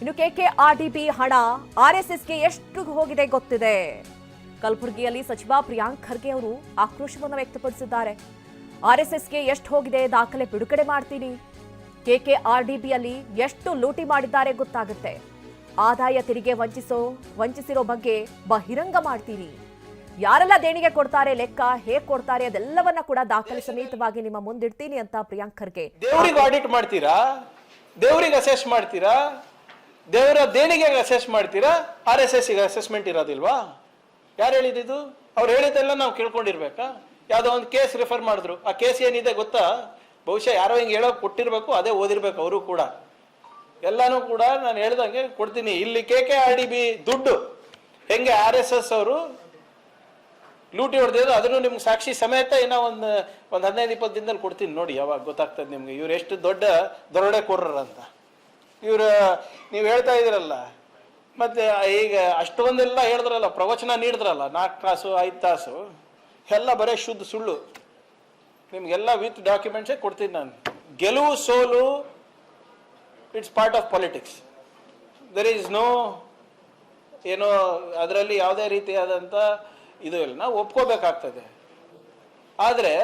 ಇನ್ನು ಕೆಕೆಆರ್ಡಿಬಿ ಹಣ ಆರ್ಎಸ್ಎಸ್ಗೆ ಎಷ್ಟು ಹೋಗಿದೆ ಗೊತ್ತಿದೆ. ಕಲಬುರಗಿಯಲ್ಲಿ ಸಚಿವ ಪ್ರಿಯಾಂಕ್ ಖರ್ಗೆ ಅವರು ಆಕ್ರೋಶವನ್ನು ವ್ಯಕ್ತಪಡಿಸಿದ್ದಾರೆ. ಆರ್ಎಸ್ಎಸ್ಗೆ ಎಷ್ಟು ಹೋಗಿದೆ ದಾಖಲೆ ಬಿಡುಗಡೆ ಮಾಡ್ತೀನಿ. ಕೆಕೆಆರ್ಡಿಬಿಯಲ್ಲಿ ಎಷ್ಟು ಲೂಟಿ ಮಾಡಿದ್ದಾರೆ ಗೊತ್ತಾಗುತ್ತೆ. ಆದಾಯ ತೆರಿಗೆ ವಂಚಿಸೋ, ವಂಚಿಸಿರೋ ಬಗ್ಗೆ ಬಹಿರಂಗ ಮಾಡ್ತೀನಿ. ಯಾರೆಲ್ಲ ದೇಣಿಗೆ ಕೊಡ್ತಾರೆ, ಲೆಕ್ಕ ಹೇಗ್ ಕೊಡ್ತಾರೆ ಅದೆಲ್ಲವನ್ನ ಕೂಡ ದಾಖಲೆ ಸಮೇತವಾಗಿ ನಿಮ್ಮ ಮುಂದಿಡ್ತೀನಿ ಅಂತ ಪ್ರಿಯಾಂಕ್ ಖರ್ಗೆ. ದೇವ್ರಿಗೆ ಆಡಿಟ್ ಮಾಡ್ತೀರಾ? ದೇವರಿಗೆ ಅಸೆಸ್ ಮಾಡ್ತೀರಾ? ದೇವರ ದೇಣಿಗೆ ಅಸೆಸ್ ಮಾಡ್ತೀರಾ? ಆರ್ ಎಸ್ ಎಸ್ಗೆ ಅಸೆಸ್ಮೆಂಟ್ ಇರೋದಿಲ್ವಾ? ಯಾರು ಹೇಳಿದ್ದು ಅವ್ರು ಹೇಳಿದ್ದೆಲ್ಲ ನಾವು ಕೇಳ್ಕೊಂಡಿರ್ಬೇಕಾ? ಯಾವುದೋ ಒಂದು ಕೇಸ್ ರಿಫರ್ ಮಾಡಿದ್ರು. ಆ ಕೇಸ್ ಏನಿದೆ ಗೊತ್ತಾ? ಬಹುಶಃ ಯಾರೋ ಹಿಂಗೆ ಹೇಳೋ ಕೊಟ್ಟಿರಬೇಕು, ಅದೇ ಓದಿರ್ಬೇಕು ಅವರು ಕೂಡ. ಎಲ್ಲಾನು ಕೂಡ ನಾನು ಹೇಳ್ದಂಗೆ ಕೊಡ್ತೀನಿ. ಇಲ್ಲಿ K K R D B ದುಡ್ಡು. ಹೆಂಗೆ ಆರ್ ಎಸ್ ಎಸ್ ಅವರು ಲೂಟಿ ಹೊಡೆದಿದ್ರು ಅದನ್ನು ನಿಮ್ಗೆ ಸಾಕ್ಷಿ ಸಮೇತ ಏನೋ ಒಂದು ಒಂದು ಹದಿನೈದು, ಇಪ್ಪತ್ತು ದಿನದಲ್ಲಿ ಕೊಡ್ತೀನಿ ನೋಡಿ, ಯಾವಾಗ ಗೊತ್ತಾಗ್ತದೆ ನಿಮ್ಗೆ. ಇವ್ರು ಎಷ್ಟು ದೊಡ್ಡ ದರೋಡೆಕೋರರು ಅಂತ ಇವ್ರು, ನೀವು ಹೇಳ್ತಾ ಇದ್ದೀರಲ್ಲ. ಮತ್ತೆ ಈಗ ಅಷ್ಟೊಂದೆಲ್ಲ ಹೇಳಿದ್ರಲ್ಲ, ಪ್ರವಚನ ನೀಡಿದ್ರಲ್ಲ ನಾಲ್ಕು ತಾಸು, ಐದು ತಾಸು, ಎಲ್ಲ ಬರೀ ಶುದ್ಧ ಸುಳ್ಳು. ನಿಮ್ಗೆಲ್ಲ ವಿತ್ ಡಾಕ್ಯುಮೆಂಟ್ಸೇ ಕೊಡ್ತೀನಿ ನಾನು. ಗೆಲುವು, ಸೋಲು, it's part of politics. There is no ಏನೋ ಅದರಲ್ಲಿ ಯಾವುದೇ ರೀತಿಯಾದಂಥ ಇದು ಇಲ್ಲ. ನಾವು ಒಪ್ಕೋಬೇಕಾಗ್ತದೆ. ಆದರೆ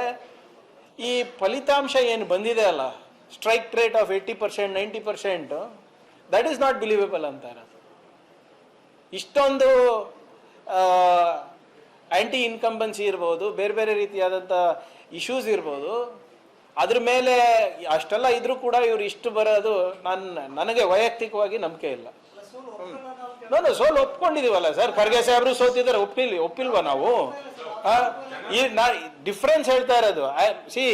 ಈ ಫಲಿತಾಂಶ ಏನು ಬಂದಿದೆ ಅಲ್ಲ strike rate of eighty percent ninety percent that is not believable ಅಂತ ಇರೋದು ಇಷ್ಟೊಂದು ಆ್ಯಂಟಿ ಇನ್ಕಂಬನ್ಸಿ ಇರ್ಬೋದು, ಬೇರೆ ಬೇರೆ ರೀತಿಯಾದಂಥ ಇಶ್ಯೂಸ್ ಇರ್ಬೋದು. ಅದ್ರ ಮೇಲೆ ಅಷ್ಟೆಲ್ಲ ಇದ್ರೂ ಕೂಡ ಇವ್ರು ಇಷ್ಟು ಬರೋದು ನನ್ನ ನನಗೆ ವೈಯಕ್ತಿಕವಾಗಿ ನಂಬಿಕೆ ಇಲ್ಲ. ನಾನು ಸೋಲು ಒಪ್ಕೊಂಡಿದೀವಲ್ಲ ಸರ್. ಖರ್ಗೆ ಸಾಹೇಬ್ರು ಸೋತಿದ್ದಾರೆ, ಒಪ್ಪಿಲ್, ಒಪ್ಪಿಲ್ವಾ ನಾವು? ಈ ನಾ ಡಿಫ್ರೆನ್ಸ್ ಹೇಳ್ತಾ ಇರೋದು. I see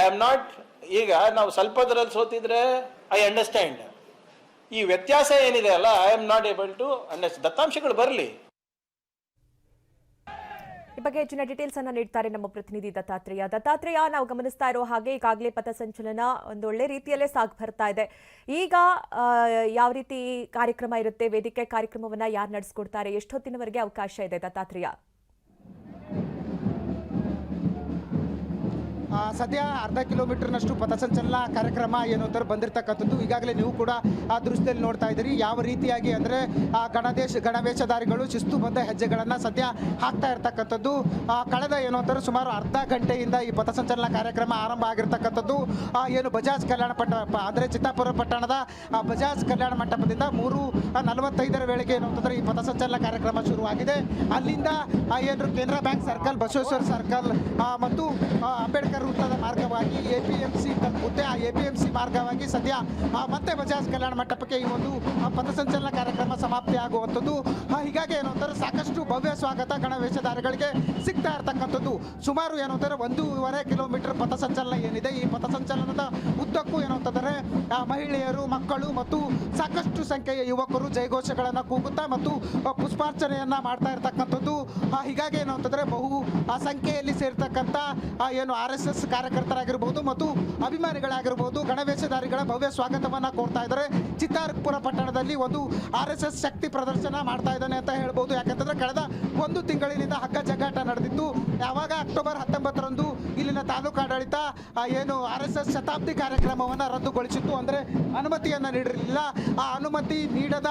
I am not ಈಗ ನಾವು ಸ್ವಲ್ಪದ್ರಲ್ಲಿ ಸೋತಿದ್ರೆ ಐ ಅಂಡರ್ಸ್ಟ್ಯಾಂಡ್ ಈ ವ್ಯತ್ಯಾಸ ಏನಿದೆ ಅಲ್ಲ I am not able to understand ದತ್ತಾಂಶಗಳು ಬರಲಿ. ಈ ಬಗ್ಗೆ ಹೆಚ್ಚಿನ ಡೀಟೇಲ್ಸ್ ಅನ್ನ ನೀಡ್ತಾರೆ ನಮ್ಮ ಪ್ರತಿನಿಧಿ ದತ್ತಾತ್ರೇಯ. ದತ್ತಾತ್ರೇಯ, ನಾವು ಗಮನಿಸ್ತಾ ಇರೋ ಹಾಗೆ ಈಗಾಗಲೇ ಪಥಸಂಚಲನ ಒಳ್ಳೆ ರೀತಿಯಲ್ಲೇ ಸಾಗ್ ಬರ್ತಾ ಇದೆ. ಈಗ ಯಾವ ರೀತಿ ಕಾರ್ಯಕ್ರಮ ಇರುತ್ತೆ, ವೇದಿಕೆ ಕಾರ್ಯಕ್ರಮವನ್ನ ಯಾರು ನಡೆಸ್ಕೊಡ್ತಾರೆ, ಎಷ್ಟೊತ್ತಿನವರೆಗೆ ಅವಕಾಶ ಇದೆ ದತ್ತಾತ್ರೇಯ? ಸದ್ಯ ಅರ್ಧ ಕಿಲೋಮೀಟರ್ನಷ್ಟು ಪಥಸಂಚಲನ ಕಾರ್ಯಕ್ರಮ ಏನು ಅಂತಾರೆ ಬಂದಿರತಕ್ಕಂಥದ್ದು. ಈಗಾಗಲೇ ನೀವು ಕೂಡ ಆ ದೃಶ್ಯದಲ್ಲಿ ನೋಡ್ತಾ ಇದ್ದೀರಿ. ಯಾವ ರೀತಿಯಾಗಿ ಅಂದರೆ ಆ ಗಣದೇಶ, ಗಣವೇಷಧಾರಿಗಳು ಬಂದ ಹೆಜ್ಜೆಗಳನ್ನು ಸದ್ಯ ಹಾಕ್ತಾ ಇರ್ತಕ್ಕಂಥದ್ದು. ಕಳೆದ ಏನು ಅಂತಾರೆ ಸುಮಾರು ಅರ್ಧ ಗಂಟೆಯಿಂದ ಈ ಪಥಸಂಚಲನ ಕಾರ್ಯಕ್ರಮ ಆರಂಭ ಆಗಿರ್ತಕ್ಕಂಥದ್ದು. ಏನು ಬಜಾಜ್ ಕಲ್ಯಾಣ ಮಂಟಪ ಅಂದರೆ ಚಿತ್ತಾಪುರ ಪಟ್ಟಣದ ಬಜಾಜ್ ಕಲ್ಯಾಣ ಮಂಟಪದಿಂದ ಮೂರು ನಲವತ್ತೈದರ ವೇಳೆಗೆ ಏನು ಅಂತಂದರೆ ಈ ಪಥಸಂಚಲನ ಕಾರ್ಯಕ್ರಮ ಶುರುವಾಗಿದೆ. ಅಲ್ಲಿಂದ ಏನು ಕೇಂದ್ರ ಬ್ಯಾಂಕ್ ಸರ್ಕಲ್, ಬಸವೇಶ್ವರ ಸರ್ಕಲ್ ಮತ್ತು ಅಂಬೇಡ್ಕರ್ ವೃತ್ತದ ಮಾರ್ಗವಾಗಿ ಎ ಪಿ ಎಂ ಸಿ ಆ ಎ ಪಿ ಎಂ ಸಿ ಮಾರ್ಗವಾಗಿ ಸದ್ಯ ಮತ್ತೆ ಬಜಾಜ್ ಕಲ್ಯಾಣ ಮಂಟಪಕ್ಕೆ ಈ ಒಂದು ಪಥಸಂಚಲನ ಕಾರ್ಯಕ್ರಮ ಸಮಾಪ್ತಿ ಆಗುವಂಥದ್ದು. ಹೀಗಾಗಿ ಏನು ಅಂತಾರೆ, ಸಾಕಷ್ಟು ಭವ್ಯ ಸ್ವಾಗತ ಗಣವೇಷಧಾರಿಗಳಿಗೆ ಸಿಗ್ತಾ ಇರತಕ್ಕಂಥದ್ದು. ಸುಮಾರು ಏನು ಅಂತಾರೆ, ಒಂದೂವರೆ ಕಿಲೋಮೀಟರ್ ಪಥಸಂಚಲನ ಏನಿದೆ, ಈ ಪಥಸಂಚಲನದ ಉದ್ದಕ್ಕೂ ಏನು ಅಂತಂದರೆ ಮಹಿಳೆಯರು, ಮಕ್ಕಳು ಮತ್ತು ಸಾಕಷ್ಟು ಸಂಖ್ಯೆಯ ಯುವಕರು ಜಯಘೋಷಗಳನ್ನು ಕೂಗುತ್ತಾ ಮತ್ತು ಪುಷ್ಪಾರ್ಚನೆಯನ್ನು ಮಾಡ್ತಾ ಇರತಕ್ಕಂಥದ್ದು. ಹೀಗಾಗಿ ಏನು ಅಂತಂದರೆ ಬಹು, ಆ ಸಂಖ್ಯೆಯಲ್ಲಿ ಸೇರ್ತಕ್ಕಂಥ ಏನು ಆರ್ ಎಸ್ ಎಸ್ ಕಾರ್ಯಕರ್ತರಾಗಿರ್ಬೋದು ಮತ್ತು ಅಭಿಮಾನಿಗಳಾಗಿರ್ಬೋದು ಗಣವೇಷಧಾರಿಗಳ ಭವ್ಯ ಸ್ವಾಗತವನ್ನ ಕೋರ್ತಾ ಇದ್ದಾರೆ. ಚಿತ್ತಾರ್ಪುರ ಪಟ್ಟಣದಲ್ಲಿ ಒಂದು ಆರ್ ಎಸ್ ಎಸ್ ಶಕ್ತಿ ಪ್ರದರ್ಶನ ಮಾಡ್ತಾ ಇದ್ದಾನೆ ಅಂತ ಹೇಳ್ಬೋದು. ಯಾಕಂತಂದ್ರೆ, ಕಳೆದ ಒಂದು ತಿಂಗಳಿನಿಂದ ಹಗ್ಗ ಜಗ್ಗಾಟ ನಡೆದಿತ್ತು. ಯಾವಾಗ ಅಕ್ಟೋಬರ್ ಹತ್ತೊಂಬತ್ತರಂದು ಇಲ್ಲಿನ ತಾಲೂಕು ಆಡಳಿತ ಏನು ಆರ್ ಎಸ್ ಎಸ್ ಶತಾಬ್ದಿ ಕಾರ್ಯಕ್ರಮವನ್ನು ರದ್ದುಗೊಳಿಸಿತ್ತು ಅಂದರೆ ಅನುಮತಿಯನ್ನು ನೀಡಿರಲಿಲ್ಲ. ಆ ಅನುಮತಿ ನೀಡದ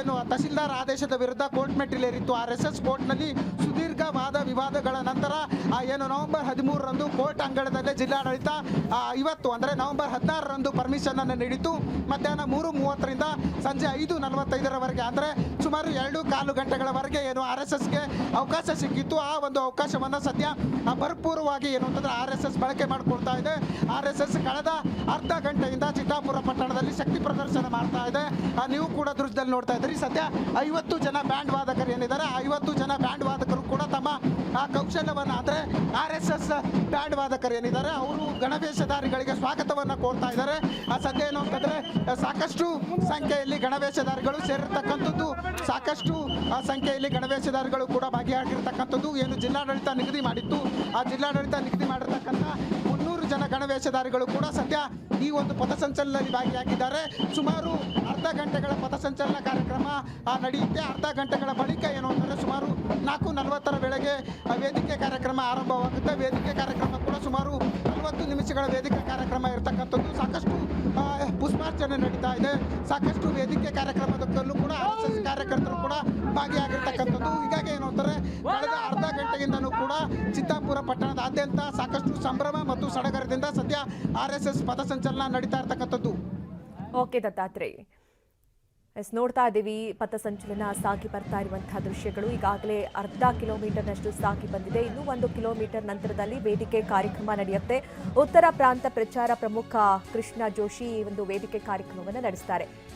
ಏನು ತಹಸೀಲ್ದಾರ್ ಆದೇಶದ ವಿರುದ್ಧ ಕೋರ್ಟ್ ಮೆಟ್ಟಿಲೇರಿತ್ತು. ಆರ್ ಎಸ್ ಎಸ್ ಕೋರ್ಟ್ನಲ್ಲಿ ಸುದೀರ್ಘ ವಾದ ವಿವಾದಗಳ ನಂತರ ಏನು ನವೆಂಬರ್ ಹದಿಮೂರರಂದು ಕೋರ್ಟ್ ಅಂಗಳದಲ್ಲೇ ಜಿಲ್ಲಾಡಳಿತ ಇವತ್ತು ಅಂದರೆ ನವೆಂಬರ್ ಹದಿನಾರರಂದು ಪರ್ಮಿಷನ್ ಅನ್ನು ನೀಡಿತು ಮಧ್ಯಾಹ್ನ ಮೂರು ಮೂವತ್ತರಿಂದ ಸಂಜೆ ಐದು ನಲವತ್ತೈದರವರೆಗೆ ಅಂದರೆ ಸುಮಾರು ಎರಡು ಕಾಲು ಗಂಟೆಗಳವರೆಗೆ ಏನು ಆರ್ ಎಸ್ ಎಸ್ಗೆ ಅವಕಾಶ ಸಿಕ್ಕಿತ್ತು. ಆ ಒಂದು ಅವಕಾಶವನ್ನು ಸದ್ಯ ಭರ್ಪೂರವಾಗಿ ಏನು ಅಂತಂದ್ರೆ ಆರ್ ಎಸ್ ಎಸ್ ಬಳಕೆ ಮಾಡಿಕೊಳ್ತಾ ಇದೆ. ಆರ್ ಎಸ್ ಎಸ್ ಕಳೆದ ಅರ್ಧ ಗಂಟೆಯಿಂದ ಚಿತ್ತಾಪುರ ಪಟ್ಟಣದಲ್ಲಿ ಶಕ್ತಿ ಪ್ರದರ್ಶನ ಮಾಡ್ತಾ ಇದೆ. ನೀವು ಕೂಡ ದೃಶ್ಯದಲ್ಲಿ ನೋಡ್ತಾ ಇದ್ದೀರಿ. ಸದ್ಯ ಐವತ್ತು ಜನ ಬ್ಯಾಂಡ್ ವಾದಕರು ಏನಿದ್ದಾರೆ ಐವತ್ತು ಜನ ಬ್ಯಾಂಡ್ ವಾದಕರು ಕೂಡ ತಮ್ಮ, ಆ, ಕೌಶಲ್ಯವನ್ನು ಅಂದರೆ ಆರ್ ಎಸ್ ಎಸ್ ಬ್ಯಾಂಡ್ ವಾದಕರು ಏನಿದ್ದಾರೆ, ಅವರು ಗಣವೇಶಧಾರಿಗಳಿಗೆ ಸ್ವಾಗತವನ್ನು ಕೋರ್ತಾ ಇದ್ದಾರೆ. ಆ, ಸದ್ಯ ಏನು ಅಂತಂದ್ರೆ ಸಾಕಷ್ಟು ಸಂಖ್ಯೆಯಲ್ಲಿ ಗಣವೇಷಧಾರಿಗಳು ಸೇರಿರ್ತಕ್ಕಂಥದ್ದು, ಸಾಕಷ್ಟು ಸಂಖ್ಯೆಯಲ್ಲಿ ಗಣವೇಷಧಾರಿಗಳು ಕೂಡ ಭಾಗಿಯಾಗಿರ್ತಕ್ಕಂಥದ್ದು ಏನು ಜಿಲ್ಲಾಡಳಿತ ನಿಗದಿ ಮಾಡಿತ್ತು. ಆ ಜಿಲ್ಲಾಡಳಿತ ನಿಗದಿ ಮಾಡಿರ್ತಕ್ಕಂಥ ಮುನ್ನೂರು ಜನ ಗಣವೇಷಧಾರಿಗಳು ಕೂಡ ಸದ್ಯ ಈ ಒಂದು ಪಥಸಂಚಲನದಲ್ಲಿ ಭಾಗಿಯಾಗಿದ್ದಾರೆ. ಸುಮಾರು ಅರ್ಧ ಗಂಟೆಗಳ ಪಥಸಂಚಲನ ಕಾರ್ಯಕ್ರಮ ನಡೆಯುತ್ತೆ. ಅರ್ಧ ಗಂಟೆಗಳ ಬಳಿಕ ಏನು ಅಂತಂದರೆ ಸುಮಾರು ನಾಲ್ಕು ನಲವತ್ತರ ವೇಳೆಗೆ ವೇದಿಕೆ ಕಾರ್ಯಕ್ರಮ ಆರಂಭವಾಗುತ್ತೆ. ವೇದಿಕೆ ಕಾರ್ಯಕ್ರಮ ಕೂಡ ಸುಮಾರು ಐವತ್ತು ನಿಮಿಷಗಳ ವೇದಿಕೆ ಕಾರ್ಯಕ್ರಮ ಇರತಕ್ಕಂಥದ್ದು. ಸಾಕಷ್ಟು ಪುಷ್ಪಾರ್ಚನೆ ನಡೀತಾ ಇದೆ. ಸಾಕಷ್ಟು ವೇದಿಕೆ ಕಾರ್ಯಕ್ರಮದಲ್ಲೂ ಕೂಡ ಆರ್ ಎಸ್ ಎಸ್ ಕಾರ್ಯಕರ್ತರು ಕೂಡ ಭಾಗಿಯಾಗಿರ್ತಕ್ಕಂಥದ್ದು. ಹೀಗಾಗಿ ಏನು ಅಂತಾರೆ, ಕಳೆದ ಅರ್ಧ ಗಂಟೆಯಿಂದನೂ ಕೂಡ ಚಿತ್ತಾಪುರ ಪಟ್ಟಣದಾದ್ಯಂತ ಸಾಕಷ್ಟು ಸಂಭ್ರಮ ಮತ್ತು ಸಡಗರದಿಂದ ಸದ್ಯ ಆರ್ ಎಸ್ ಎಸ್ ಪಥಸಂಚಲನ ನಡೀತಾ ಇರ್ತಕ್ಕಂಥದ್ದು. ಓಕೆ ದತ್ತಾತ್ರೇಯ್. ಎಸ್, ನೋಡ್ತಾ ಇದ್ದೀವಿ. ಪಥಸಂಚಲನ ಸಾಗಿ ಬರ್ತಾ ಇರುವಂತಹ ದೃಶ್ಯಗಳು. ಈಗಾಗಲೇ ಅರ್ಧ ಕಿಲೋಮೀಟರ್ನಷ್ಟು ಸಾಗಿ ಬಂದಿದೆ. ಇನ್ನೂ ಒಂದು ಕಿಲೋಮೀಟರ್ ನಂತರದಲ್ಲಿ ವೇದಿಕೆ ಕಾರ್ಯಕ್ರಮ ನಡೆಯುತ್ತೆ. ಉತ್ತರ ಪ್ರಾಂತ ಪ್ರಚಾರ ಪ್ರಮುಖ ಕೃಷ್ಣ ಜೋಶಿ ಈ ಒಂದು ವೇದಿಕೆ ಕಾರ್ಯಕ್ರಮವನ್ನು ನಡೆಸ್ತಾರೆ.